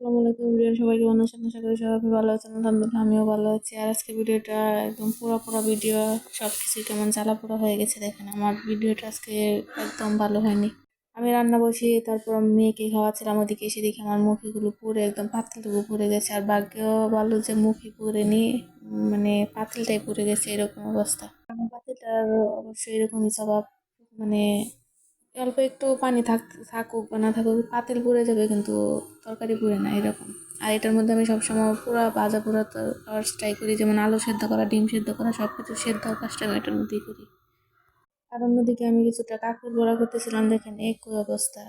আসসালামু আলাইকুম ভিডিও সবাই আশা করি সবাই ভালো আছেন, আলহামদুলিল্লাহ আমিও ভালো আছি। আর আজকে ভিডিওটা একদম পুরো পুরো ভিডিও সব কিছু কেমন জ্বালা পোড়া হয়ে গেছে দেখেন, আমার ভিডিওটা আজকে একদম ভালো হয়নি। আমি রান্না বসি তারপর মেয়েকে খাওয়াচ্ছিলাম, ওদিকে এসে দেখি আমার মুখিগুলো পুরো একদম পাতলটুকু পুড়ে গেছে। আর ভাগ্যও ভালো যে মুখি পুড়ে নি মানে পাতিলটাই পুড়ে গেছে, এরকম অবস্থা। পাতিলটার অবশ্যই এরকমই স্বভাব মানে অল্প একটু পানি থাক, থাকুক বা না থাকুক, পাতিল পুড়ে যাবে কিন্তু তরকারি পুড়ে না, এরকম। আর এটার মধ্যে আমি সবসময় পুরো ভাজা পুরো ট্রাই করি, যেমন আলু সেদ্ধ করা, ডিম সেদ্ধ করা সব কিছু সেদ্ধ কাজটা আমি এটার মধ্যেই করি। আর অন্যদিকে আমি কিছুটা কাকুর বড়া করতেছিলাম, দেখেন একই অবস্থা।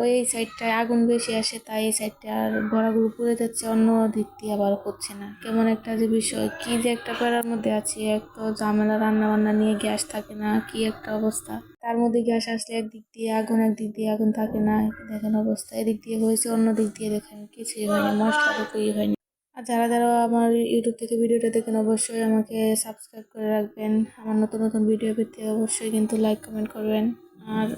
ওই সাইডটায় আগুন বেশি আসে, তাই এই সাইডটা আর বড়াগুলো পুড়ে যাচ্ছে, অন্য দিক দিয়ে আবার হচ্ছে না। কেমন একটা যে বিষয়, কি যে একটা প্যারার মধ্যে আছি, এক তো ঝামেলা রান্না বান্না নিয়ে গ্যাস থাকে না, কি একটা অবস্থা। তার মধ্যে গ্যাস আসলে একদিক দিয়ে আগুন, একদিক দিয়ে আগুন থাকে না, দেখেন অবস্থা। এদিক দিয়ে হয়েছে, অন্য দিক দিয়ে দেখেন কিছুই হয়নি মশলা টুকুই হয়নি। আর যারা যারা আমার ইউটিউব থেকে ভিডিওটা দেখেন, অবশ্যই আমাকে সাবস্ক্রাইব করে রাখবেন। আমার নতুন নতুন ভিডিও পেতে অবশ্যই কিন্তু লাইক কমেন্ট করবেন। আর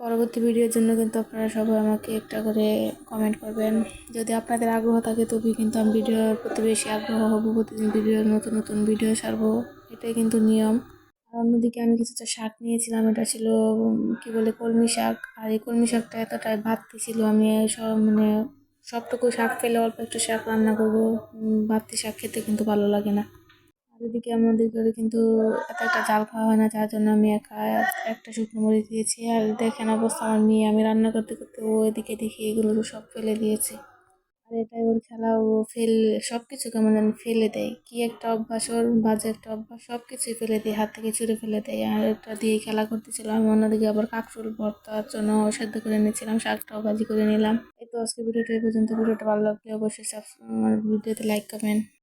পরবর্তী ভিডিওর জন্য কিন্তু আপনারা সবাই আমাকে একটা করে কমেন্ট করবেন। যদি আপনাদের আগ্রহ থাকে তবে কিন্তু আমি ভিডিওর প্রতি বেশি আগ্রহ হব। প্রতিদিন ভিডিও নতুন নতুন ভিডিও ছাড়বো। এটাই কিন্তু নিয়ম। আর অন্যদিকে আমি কিছুটা শাক নিয়েছিলাম। এটা ছিল কি বলে, কলমি শাক। আর এই কলমি শাকটা এতটাই ভাবতে ছিল, আমি সব মানে সবটুকু শাক ফেলে অল্প একটু শাক রান্না করব। বাড়তি শাক খেতে কিন্তু ভালো লাগে না। আর এদিকে আমাদের ঘরে কিন্তু এত একটা জাল খাওয়া হয় না, যার জন্য আমি একা একটা শুকনো মরিচ দিয়েছি। আর দেখেন অবস্থা, আমার মেয়ে, আমি রান্না করতে করতে ও এদিকে দেখি এগুলো সব ফেলে দিয়েছে। এটাই ওর খেলা, ও ফেল সব কিছু কেমন যেন ফেলে দেয়। কি একটা অভ্যাস, ওর বাজে একটা অভ্যাস সব কিছুই ফেলে দেয়, হাত থেকে ছুঁড়ে ফেলে দেয়। আর একটা দিয়ে খেলা করতেছিল, আমি অন্যদিকে আবার কাকরুল ভর্তার জন্য সেদ্ধ করে নিয়েছিলাম শাকটাও ভাজি করে নিলাম। এই তো আজকে ভিডিওটা এই পর্যন্ত। ভিডিওটা ভালো লাগলে অবশ্যই সাবস্ক্রাইব ভিডিওতে লাইক করবেন